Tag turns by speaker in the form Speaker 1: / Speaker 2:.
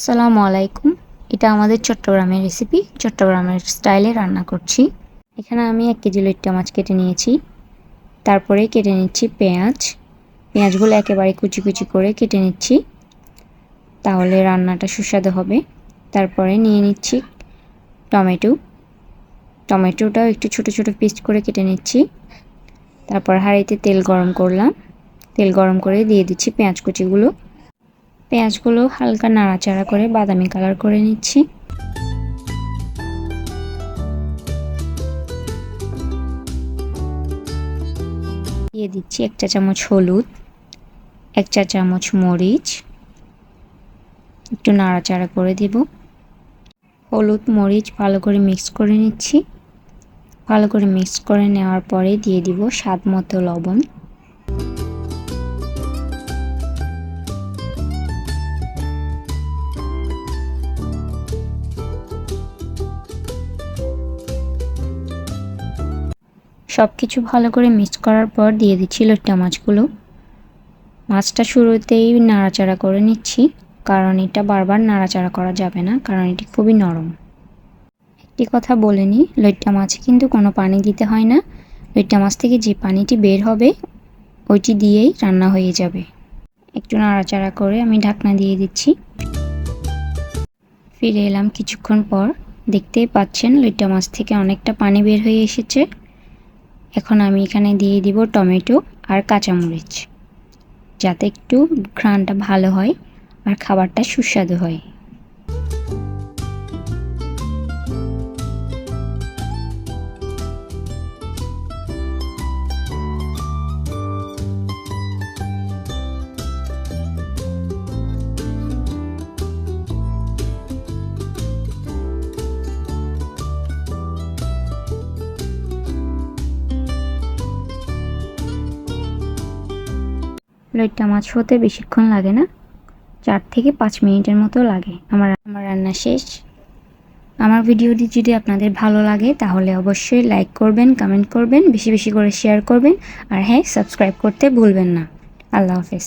Speaker 1: আসসালামু আলাইকুম। এটা আমাদের চট্টগ্রামের রেসিপি চট্টগ্রামের স্টাইলে রান্না করছি। এখানে আমি এক কেজি লইট্টা মাছ কেটে নিয়েছি। তারপরে কেটে নিচ্ছি পেঁয়াজ। পেঁয়াজগুলো একেবারে কুচি কুচি করে কেটে নিচ্ছি। তাহলে রান্নাটা সুস্বাদু হবে। তারপরে নিয়ে নিচ্ছি টমেটো। টমেটোটাও একটু ছোট ছোট পিস করে কেটে নিচ্ছি। তারপর হাঁড়িতে তেল গরম করলাম। তেল গরম করে দিয়ে দিচ্ছি পেঁয়াজ কুচিগুলো। পেঁয়াজগুলো হালকা নাড়াচাড়া করে বাদামি কালার করে নিচ্ছি। দিয়ে দিচ্ছি এক চা চামচ হলুদ, এক চা চামচ মরিচ। একটু নাড়াচাড়া করে দেব। হলুদ, মরিচ ভালো করে মিক্স করে নিচ্ছি। ভালো করে মিক্স করে নেওয়ার পরে দিয়ে দিব স্বাদ মতো লবণ। সব কিছু ভালো করে মিক্স করার পর দিয়ে দিচ্ছি লইট্টা মাছগুলো। মাছটা শুরুতেই নাড়াচাড়া করে নিচ্ছি, কারণ এটা বারবার নাড়াচাড়া করা যাবে না, কারণ এটি খুবই নরম। একটি কথা বলে নিই লইট্টা মাছে কিন্তু কোনো পানি দিতে হয় না। লইট্টা মাছ থেকে যে পানিটি বের হবে, ওইটি দিয়েই রান্না হয়ে যাবে। একটু নাড়াচাড়া করে আমি ঢাকনা দিয়ে দিচ্ছি। ফিরে এলাম কিছুক্ষণ পর। দেখতেই পাচ্ছেন লইট্টা মাছ থেকে অনেকটা পানি বের হয়ে এসেছে। এখন আমি এখানে দিয়ে দিব টমেটো আর কাঁচামরিচ, যাতে একটু ঘ্রাণটা ভালো হয় আর খাবারটা সুস্বাদু হয়। লইট্টা মাছ হতে বেশিক্ষণ লাগে না। চার থেকে পাঁচ মিনিটের মতো লাগে। আমার আমার রান্না শেষ। আমার ভিডিওটি যদি আপনাদের ভালো লাগে, তাহলে অবশ্যই লাইক করবেন কমেন্ট করবেন, বেশি বেশি করে শেয়ার করবেন। আর হ্যাঁ সাবস্ক্রাইব করতে ভুলবেন না। আল্লাহ হাফেজ।